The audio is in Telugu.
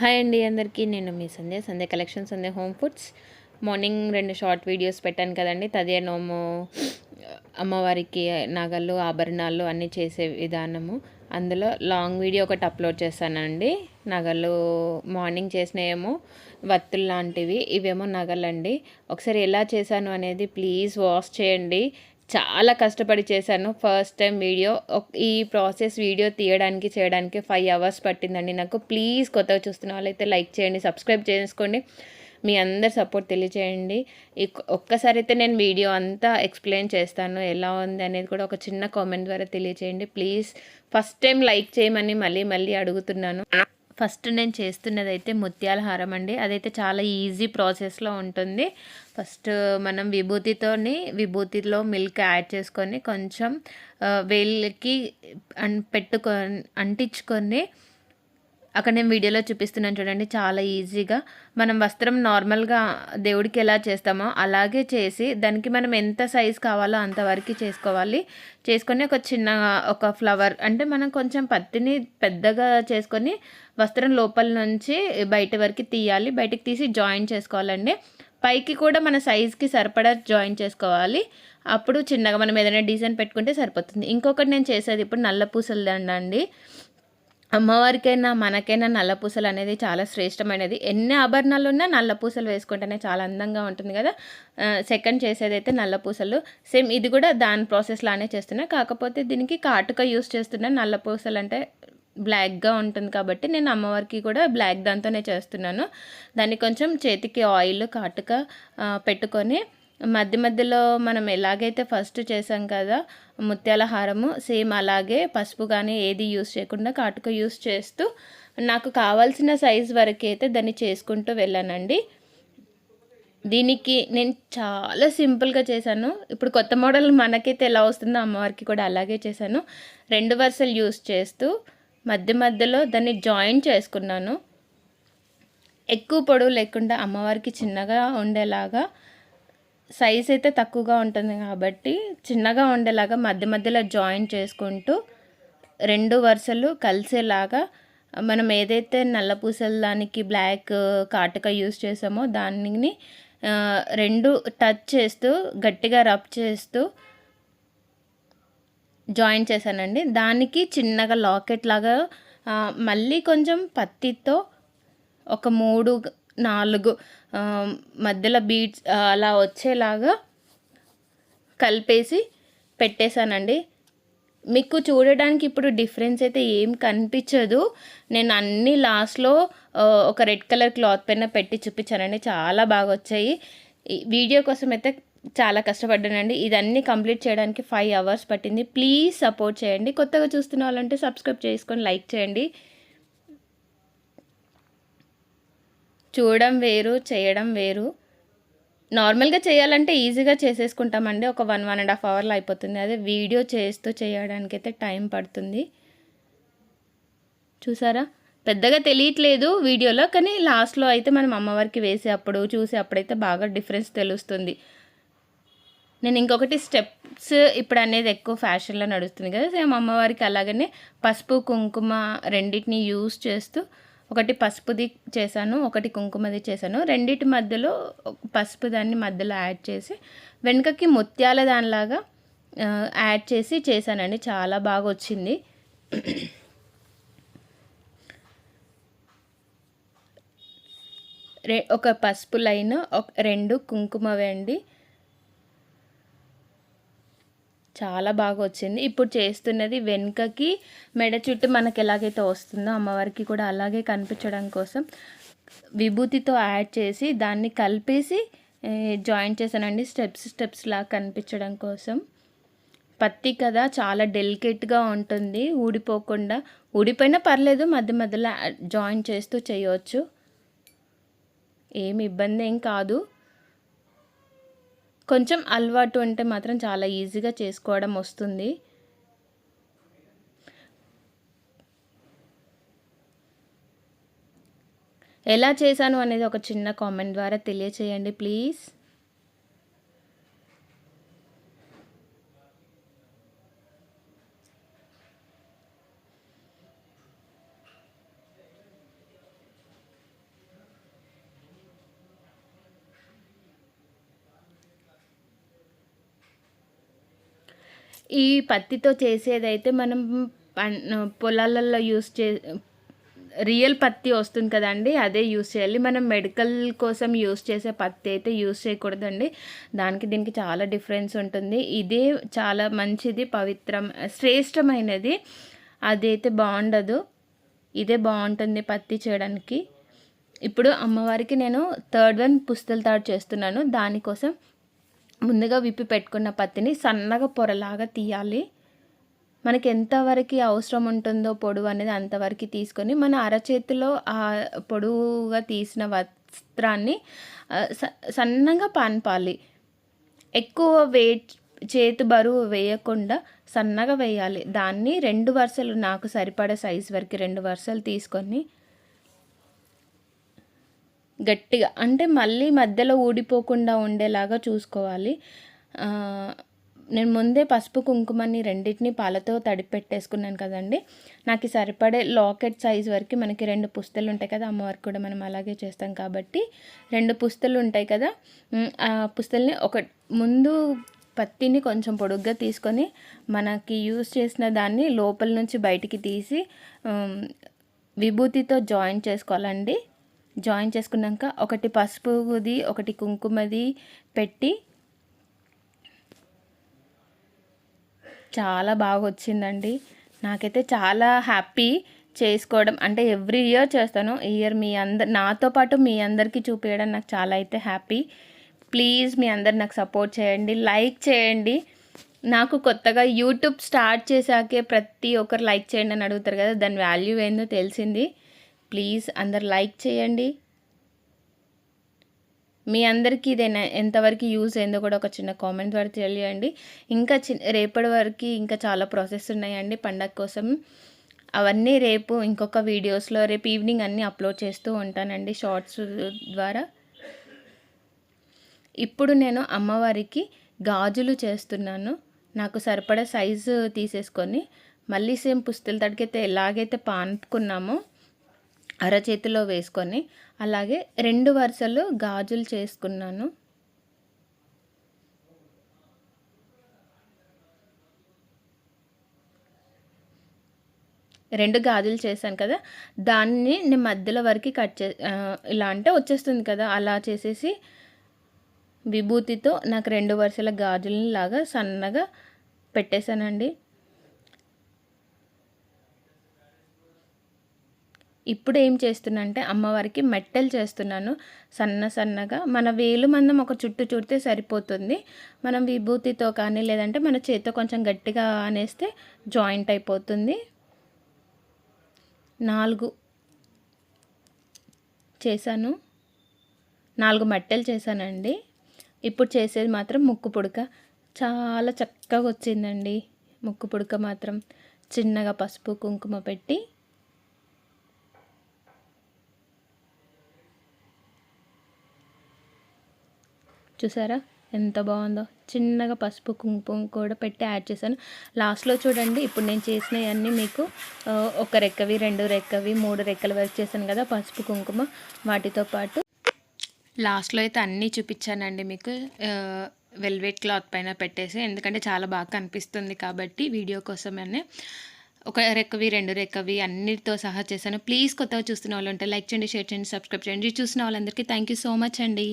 హాయ్ అండి అందరికీ. నేను మీ Sandhya Sandhya collection Sandhya home foods. Morning రెండు షార్ట్ వీడియోస్ పెట్టాను కదండి. తదే నోము అమ్మవారికి నగలు ఆభరణాలు అన్నీ చేసే విధానము. అందులో లాంగ్ వీడియో ఒకటి అప్లోడ్ చేశానండి నగలు మార్నింగ్ చేసినవేమో వత్తులు లాంటివి. ఇవేమో నగలండి. ఒకసారి ఎలా చేశాను అనేది ప్లీజ్ వాష్ చేయండి. చాలా కష్టపడి చేశాను ఫస్ట్ టైం వీడియో. ఈ ప్రాసెస్ వీడియో తీయడానికి చేయడానికి ఫైవ్ అవర్స్ పట్టిందండి నాకు. ప్లీజ్ కొత్తగా చూస్తున్న వాళ్ళైతే లైక్ చేయండి సబ్స్క్రైబ్ చేసుకోండి. మీ అందరు సపోర్ట్ తెలియచేయండి. ఒక్కసారి అయితే నేను వీడియో అంతా ఎక్స్ప్లెయిన్ చేస్తాను ఎలా ఉంది అనేది కూడా ఒక చిన్న కామెంట్ ద్వారా తెలియచేయండి. ప్లీజ్ ఫస్ట్ టైం లైక్ చేయమని మళ్ళీ మళ్ళీ అడుగుతున్నాను. ఫస్ట్ నేను చేస్తున్నది అయితే ముత్యాల హారం అండి. అదైతే చాలా ఈజీ ప్రాసెస్లో ఉంటుంది. ఫస్ట్ మనం విభూతితోని విభూతిలో మిల్క్ యాడ్ చేసుకొని కొంచెం వేళ్ళకి పెట్టుకొని అంటించుకొని అక్కడ నేను వీడియోలో చూపిస్తున్నాను చూడండి చాలా ఈజీగా. మనం వస్త్రం నార్మల్గా దేవుడికి ఎలా చేస్తామో అలాగే చేసి దానికి మనం ఎంత సైజ్ కావాలో అంతవరకు చేసుకోవాలి. చేసుకొని ఒక చిన్న ఒక ఫ్లవర్ అంటే మనం కొంచెం పత్తిని పెద్దగా చేసుకొని వస్త్రం లోపల నుంచి బయట వరకు తీయాలి. బయటకు తీసి జాయిన్ చేసుకోవాలండి. పైకి కూడా మన సైజ్కి సరిపడా జాయిన్ చేసుకోవాలి. అప్పుడు చిన్నగా మనం ఏదైనా డిజైన్ పెట్టుకుంటే సరిపోతుంది. ఇంకొకటి నేను చేసేది ఇప్పుడు నల్ల పూసలు దండండి అమ్మవారికైనా మనకైనా నల్ల పూసలు అనేది చాలా శ్రేష్టమైనది. ఎన్ని ఆభరణాలు ఉన్నా నల్ల పూసలు వేసుకుంటేనే చాలా అందంగా ఉంటుంది కదా. సెకండ్ చేసేది అయితే నల్ల పూసలు. సేమ్ ఇది కూడా దాని ప్రాసెస్ లానే చేస్తున్నా. కాకపోతే దీనికి కాటుక యూస్ చేస్తున్నా. నల్ల పూసలు అంటే బ్లాక్గా ఉంటుంది కాబట్టి నేను అమ్మవారికి కూడా బ్లాక్ దాంతోనే చేస్తున్నాను. దాన్ని కొంచెం చేతికి ఆయిల్ కాటుక పెట్టుకొని మధ్య మధ్యలో మనం ఎలాగైతే ఫస్ట్ చేసాం కదా ముత్యాల హారము సేమ్ అలాగే పసుపు కానీ ఏది యూస్ చేయకుండా కాటుక యూస్ చేస్తూ నాకు కావాల్సిన సైజ్ వరకు అయితే దాన్ని చేసుకుంటూ వెళ్ళానండి. దీనికి నేను చాలా సింపుల్గా చేశాను. ఇప్పుడు కొత్త మోడల్ మనకైతే ఎలా వస్తుందో అమ్మవారికి కూడా అలాగే చేశాను. రెండు వరుసలు యూస్ చేస్తూ మధ్య మధ్యలో దాన్ని జాయిన్ చేసుకున్నాను. ఎక్కువ పొడవు లేకుండా అమ్మవారికి చిన్నగా ఉండేలాగా సైజ్ అయితే తక్కువగా ఉంటుంది కాబట్టి చిన్నగా ఉండేలాగా మధ్య మధ్యలో జాయిన్ చేసుకుంటూ రెండు వరుసలు కలిసేలాగా మనం ఏదైతే నల్ల పూసల దానికి బ్లాక్ కాటుక యూస్ చేసామో దానిని రెండు టచ్ చేస్తూ గట్టిగా రబ్ చేస్తూ జాయిన్ చేశానండి. దానికి చిన్నగా లాకెట్ లాగా మళ్ళీ కొంచెం పత్తితో ఒక మూడు నాలుగు మధ్యలో బీట్స్ అలా వచ్చేలాగా కలిపేసి పెట్టేశానండి. మీకు చూడడానికి ఇప్పుడు డిఫరెన్స్ అయితే ఏం కనిపించదు. నేను అన్ని లాస్ట్లో ఒక రెడ్ కలర్ క్లాత్ పైన పెట్టి చూపించానండి. చాలా బాగా వచ్చాయి. వీడియో కోసం అయితే చాలా కష్టపడ్డానండి. ఇదన్నీ కంప్లీట్ చేయడానికి ఫైవ్ అవర్స్ పట్టింది. ప్లీజ్ సపోర్ట్ చేయండి. కొత్తగా చూస్తున్న వాళ్ళంటే సబ్స్క్రైబ్ చేసుకొని లైక్ చేయండి. చూడడం వేరు చేయడం వేరు. నార్మల్గా చేయాలంటే ఈజీగా చేసేసుకుంటామండి. ఒక వన్ వన్ అండ్ హాఫ్ అవర్లో అయిపోతుంది. అదే వీడియో చేస్తూ చేయడానికి అయితే టైం పడుతుంది. చూసారా? పెద్దగా తెలియట్లేదు వీడియోలో కానీ లాస్ట్లో అయితే మనం అమ్మవారికి వేసే అప్పుడు చూసే అప్పుడైతే బాగా డిఫరెన్స్ తెలుస్తుంది. నేను ఇంకొకటి స్టెప్స్ ఇప్పుడు అనేది ఎక్కువ ఫ్యాషన్లో నడుస్తుంది కదా సేమ్ అమ్మవారికి అలాగనే పసుపు కుంకుమ రెండింటిని యూస్ చేస్తూ ఒకటి పసుపుది చేశాను ఒకటి కుంకుమది చేశాను. రెండింటి మధ్యలో పసుపు దాన్ని మధ్యలో యాడ్ చేసి వెనుకకి ముత్యాల దానిలాగా యాడ్ చేసి చేశానండి. చాలా బాగా వచ్చింది. ఒక పసుపు లైన్ ఒక రెండు కుంకుమ అండి చాలా బాగా వచ్చింది. ఇప్పుడు చేస్తున్నది వెనుకకి మెడ చుట్టూ మనకి ఎలాగైతే వస్తుందో అమ్మవారికి కూడా అలాగే కనిపించడం కోసం విభూతితో యాడ్ చేసి దాన్ని కలిపేసి జాయిన్ చేశానండి. స్టెప్స్ స్టెప్స్ లాగా కనిపించడం కోసం. పత్తి కదా చాలా డెలికేట్గా ఉంటుంది. ఊడిపోకుండా ఊడిపోయినా పర్లేదు మధ్య మధ్యలో జాయిన్ చేస్తూ చేయవచ్చు ఏమి ఇబ్బంది ఏం కాదు. కొంచెం అలవాటు ఉంటే మాత్రం చాలా ఈజీగా చేసుకోవడం వస్తుంది. ఎలా చేశాను అనేది ఒక చిన్న కామెంట్ ద్వారా తెలియచేయండి ప్లీజ్. ఈ పత్తితో చేసేదైతే మనం పొలాలలో యూస్ చే రియల్ పత్తి వస్తుంది కదండి అదే యూస్ చేయాలి. మనం మెడికల్ కోసం యూస్ చేసే పత్తి అయితే యూస్ చేయకూడదండి. దానికి దీనికి చాలా డిఫరెన్స్ ఉంటుంది. ఇదే చాలా మంచిది పవిత్రం శ్రేష్టమైనది. అదైతే బాగుండదు. ఇదే బాగుంటుంది పత్తి చేయడానికి. ఇప్పుడు అమ్మవారికి నేను థర్డ్ వన్ పుస్తల తాడు చేస్తున్నాను. దానికోసం ముందుగా విప్పి పెట్టుకున్న పత్తిని సన్నగా పొరలాగా తీయాలి. మనకి ఎంతవరకు అవసరం ఉంటుందో పొడవు అనేది అంతవరకు తీసుకొని మన అరచేతిలో ఆ పొడవుగా తీసిన వస్త్రాన్ని సన్నగా పాన్పాలి. ఎక్కువ వెయిట్ చేతి బరువు వేయకుండా సన్నగా వేయాలి. దాన్ని రెండు వరుసలు నాకు సరిపడే సైజ్ వరకు రెండు వరుసలు తీసుకొని గట్టిగా అంటే మళ్ళీ మధ్యలో ఊడిపోకుండా ఉండేలాగా చూసుకోవాలి. నేను ముందే పసుపు కుంకుమని రెండింటిని పాలతో తడిపి పెట్టేసుకున్నాను కదండి. నాకు సరిపడే లాకెట్ సైజ్ వరకు మనకి రెండు పుస్తలు ఉంటాయి కదా అమ్మవారికి కూడా మనం అలాగే చేస్తాం కాబట్టి రెండు పుస్తలు ఉంటాయి కదా ఆ పుస్తల్ని ఒక ముందు పత్తిని కొంచెం పొడుగ్గా తీసుకొని మనకి యూస్ చేసిన దాన్ని లోపల నుంచి బయటికి తీసి విభూతితో జాయిన్ చేసుకోవాలండి. జాయిన్ చేసుకున్నాక ఒకటి పసుపుది ఒకటి కుంకుమది పెట్టి చాలా బాగా వచ్చిందండి నాకైతే చాలా హ్యాపీ చేసుకోవడం. అంటే ఎవ్రీ ఇయర్ చేస్తాను. ఇయర్ మీ అందరు నాతో పాటు మీ అందరికీ చూపించడం నాకు చాలా అయితే హ్యాపీ. ప్లీజ్ మీ అందరు నాకు సపోర్ట్ చేయండి. లైక్ చేయండి. నాకు కొత్తగా యూట్యూబ్ స్టార్ట్ చేశాకే ప్రతి ఒక్కరు లైక్ చేయండి అని అడుగుతారు కదా దాని వాల్యూ ఏందో తెలిసింది. ప్లీజ్ అందరు లైక్ చేయండి. మీ అందరికీ ఇదేనా ఎంతవరకు యూజ్ అయిందో కూడా ఒక చిన్న కామెంట్ ద్వారా తెలియండి. ఇంకా చి రేపటి వరకు ఇంకా చాలా ప్రాసెస్ ఉన్నాయండి పండగ కోసం. అవన్నీ రేపు ఇంకొక వీడియోస్లో రేపు ఈవినింగ్ అన్నీ అప్లోడ్ చేస్తూ ఉంటానండి షార్ట్స్ ద్వారా. ఇప్పుడు నేను అమ్మవారికి గాజులు చేస్తున్నాను. నాకు సరిపడా సైజు తీసేసుకొని మళ్ళీ సేమ్ పుస్తలు తడికైతే ఎలాగైతే పానుకున్నామో అరచేతిలో వేసుకొని అలాగే రెండు వరుసలు గాజులు చేసుకున్నాను. రెండు గాజులు చేశాను కదా దాన్ని నేను మధ్యలో వరకు కట్ చే ఇలా అంటే వచ్చేస్తుంది కదా అలా చేసేసి విభూతితో నాకు రెండు వరుసల గాజులని లాగా సన్నగా పెట్టేశానండి. ఇప్పుడు ఏం చేస్తున్నా అంటే అమ్మవారికి మెట్టెలు చేస్తున్నాను సన్న సన్నగా. మన వేలు మందం ఒక చుట్టు చుడితే సరిపోతుంది. మనం విభూతితో కానీ లేదంటే మన చేతితో కొంచెం గట్టిగా అనేస్తే జాయింట్ అయిపోతుంది. నాలుగు చేశాను. నాలుగు మట్టెలు చేశానండి. ఇప్పుడు చేసేది మాత్రం ముక్కు పుడక. చాలా చక్కగా వచ్చిందండి. ముక్కు పుడక మాత్రం. చిన్నగా పసుపు కుంకుమ పెట్టి చూసారా? ఎంత బాగుందో. చిన్నగా పసుపు కుంకుమ కూడా పెట్టి యాడ్ చేశాను. లాస్ట్లో చూడండి ఇప్పుడు నేను చేసినవన్నీ మీకు ఒక రెక్కవి రెండు రెక్కవి మూడు రెక్కల వరకు చేశాను కదా పసుపు కుంకుమ వాటితో పాటు. లాస్ట్లో అయితే అన్నీ చూపించానండి మీకు. వెల్వెట్ క్లాత్ పైన పెట్టేసి ఎందుకంటే చాలా బాగా కనిపిస్తుంది కాబట్టి వీడియో కోసమనే. ఒక రెక్కవి రెండు రెక్కవి అన్నిటితో సహా చేశాను. ప్లీజ్ కొత్తగా చూస్తున్న వాళ్ళు ఉంటే లైక్ చేయండి షేర్ చేయండి సబ్స్క్రైబ్ చేయండి. చూసిన వాళ్ళందరికీ థ్యాంక్ యూ సో మచ్ అండి.